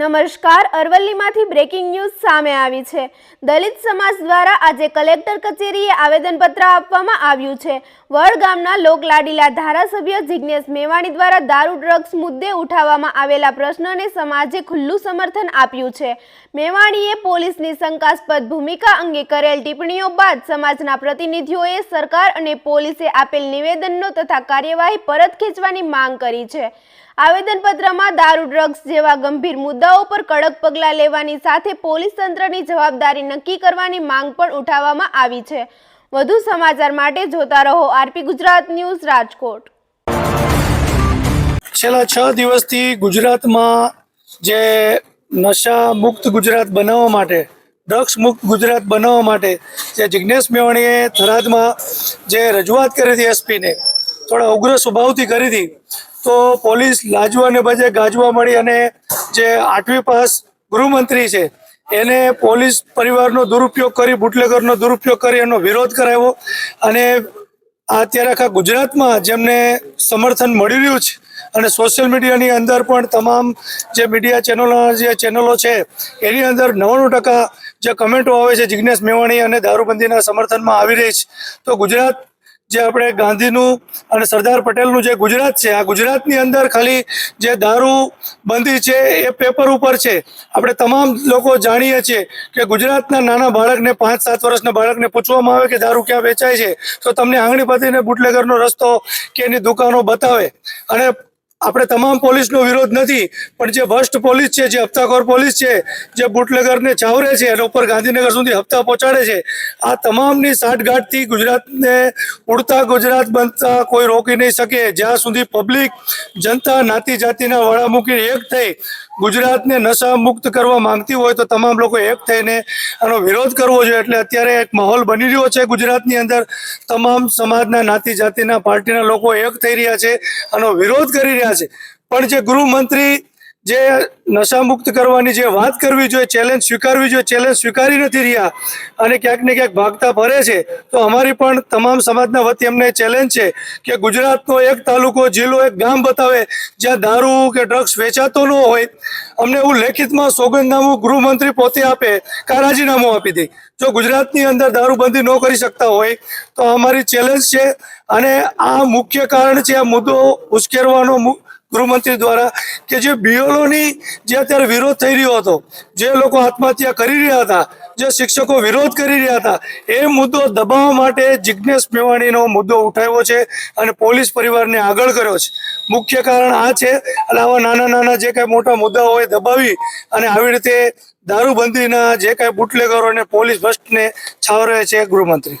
નમસ્કાર, અરવલ્લીમાંથી breaking news સામે આવી છે. દલિત સમાજ દ્વારા આજે કલેક્ટર કચેરીએ આવેદનપત્ર આપવામાં આવ્યું છે. વડ ગામના લોકલાડીલા ધારાસભ્ય જિજ્ઞેશ મેવાણી દ્વારા દારૂ, ડ્રગ્સ મુદ્દે ઉઠાવવામાં આવેલા પ્રશ્નને સમાજે ખુલ્લું સમર્થન આપ્યું છે. મેવાણીએ પોલીસની શંકાસ્પદ ભૂમિકા અંગે કરેલ ટિપ્પણીઓ બાદ સમાજના પ્રતિનિધિઓએ સરકાર અને પોલીસે આપેલ નિવેદનનો તથા કાર્યવાહી પરત ખેંચવાની માંગ કરી છે. આવેદનપત્રમાં દારૂ, ડ્રગ્સ જેવા ગંભીર મુદ્દાઓ પર કડક પગલાં લેવાની સાથે પોલીસ તંત્રની જવાબદારી નક્કી કરવાની માંગ પણ ઉઠાવવામાં આવી છે. વધુ સમાચાર માટે જોતા રહો આરપી ગુજરાત ન્યૂઝ રાજકોટ. છેલ્લા છ દિવસથી ગુજરાતમાં જે નશા મુક્ત ગુજરાત બનાવવા માટે ડ્રગ્સ મુક્ત ગુજરાત બનાવવા માટે જે જિજ્ઞેશ મેવાણીએ થરાદમાં જે રજૂઆત કરી હતી એસપીને, થોડા ઉગ્ર સ્વભાવથી કરી હતી તો પોલીસ લાજવાને બજે ગાજવા મળી અને જે આઠમી પાસ ગૃહમંત્રી છે, એને પોલીસ પરિવારનો દુરુપયોગ કરી, બુટલેગરનો દુરુપયોગ કરી, એનો વિરોધ કરાવ્યો અને અત્યારે આખા ગુજરાતમાં જેમને સમર્થન મળી રહ્યું છે અને સોશિયલ મીડિયાની અંદર પણ તમામ જે મીડિયા ચેનલો જે ચેનલો છે, એની અંદર નવ્વાણું ટકા જે કમેન્ટો આવે છે જિજ્ઞેશ મેવાણી અને દારૂબંધીના સમર્થનમાં આવી રહી છે. તો ગુજરાત જે આપણે ગાંધીનું અને સરદાર પટેલનું જે ગુજરાત છે, આ ગુજરાતની અંદર ખાલી જે દારૂ બંધી છે એ પેપર ઉપર છે. આપણે તમામ લોકો જાણીએ છીએ કે ગુજરાતના નાના બાળકને પાંચ સાત વર્ષના બાળકને પૂછવામાં આવે કે દારૂ ક્યાં વેચાય છે, તો તમને આંગળી પાતીને બુટલેગરનો રસ્તો કે એની દુકાનો બતાવે. અને આપણે તમામ પોલીસનો વિરોધ નથી, પણ જે ભ્રષ્ટ પોલીસ છે, જે હપ્તાખોર પોલીસ છે, જે બુટલેગરને ચાવરે છે, એના ઉપર ગાંધીનગર સુધી હપ્તા પહોંચાડે છે, આ તમામની સાંઠગાંઠથી ગુજરાતને ઉડતા ગુજરાત બનતા કોઈ રોકી નહીં શકે. જ્યાં સુધી પબ્લિક, જનતા, નાતી જાતિના વડા એક થઈ, ગુજરાતને નશા મુક્ત કરવા માંગતી હોય તો તમામ લોકો એક થઈને આનો વિરોધ કરવો જોઈએ. એટલે અત્યારે એક માહોલ બની રહ્યો છે ગુજરાતની અંદર. તમામ સમાજના, નાતી જાતિના, પાર્ટીના લોકો એક થઈ રહ્યા છે, આનો વિરોધ કરી રહ્યા છે. પણ જે ગૃહમંત્રી જે નશા મુક્ત કરવાની જે વાત કરવી જોઈએ ચેલેન્જ સ્વીકારવી જોઈએ ચેલેન્જ સ્વીકારી નથી રહ્યા અને ક્યાંક ને ક્યાંક ભાગતા ફરે છે, તો અમારી પણ તમામ સમાજના વતી અમને ચેલેન્જ છે કે ગુજરાતનો એક તાલુકો, જિલ્લો, એક ગામ બતાવે, જ્યાં દારૂ કે ડ્રગ્સ વેચાતો ન હોય. અમને એવું લેખિતમાં સોગંદનામું ગૃહમંત્રી પોતે આપે કા રાજીનામું આપી દે. જો ગુજરાતની અંદર દારૂબંધી ન કરી શકતા હોય, તો અમારી ચેલેન્જ છે અને આ મુખ્ય કારણ છે, આ મુદ્દો ઉશ્કેરવાનો ગૃહમંત્રી દ્વારા કે જે બીએલઓની જે અત્યારે વિરોધ થઈ રહ્યો હતો, જે લોકો આત્મહત્યા કરી રહ્યા હતા, જે શિક્ષકો વિરોધ કરી રહ્યા હતા, એ મુદ્દો દબાવવા માટે જિજ્ઞેશ મેવાણીનો મુદ્દો ઉઠાવ્યો છે અને પોલીસ પરિવારને આગળ કર્યો છે. મુખ્ય કારણ આ છે, અને આવા નાના નાના જે કાંઈ મોટા મુદ્દા હોય દબાવી અને આવી રીતે દારૂબંધીના જે કાંઈ બુટલેગરો અને પોલીસ ભ્રષ્ટને છાવરે છે ગૃહમંત્રી.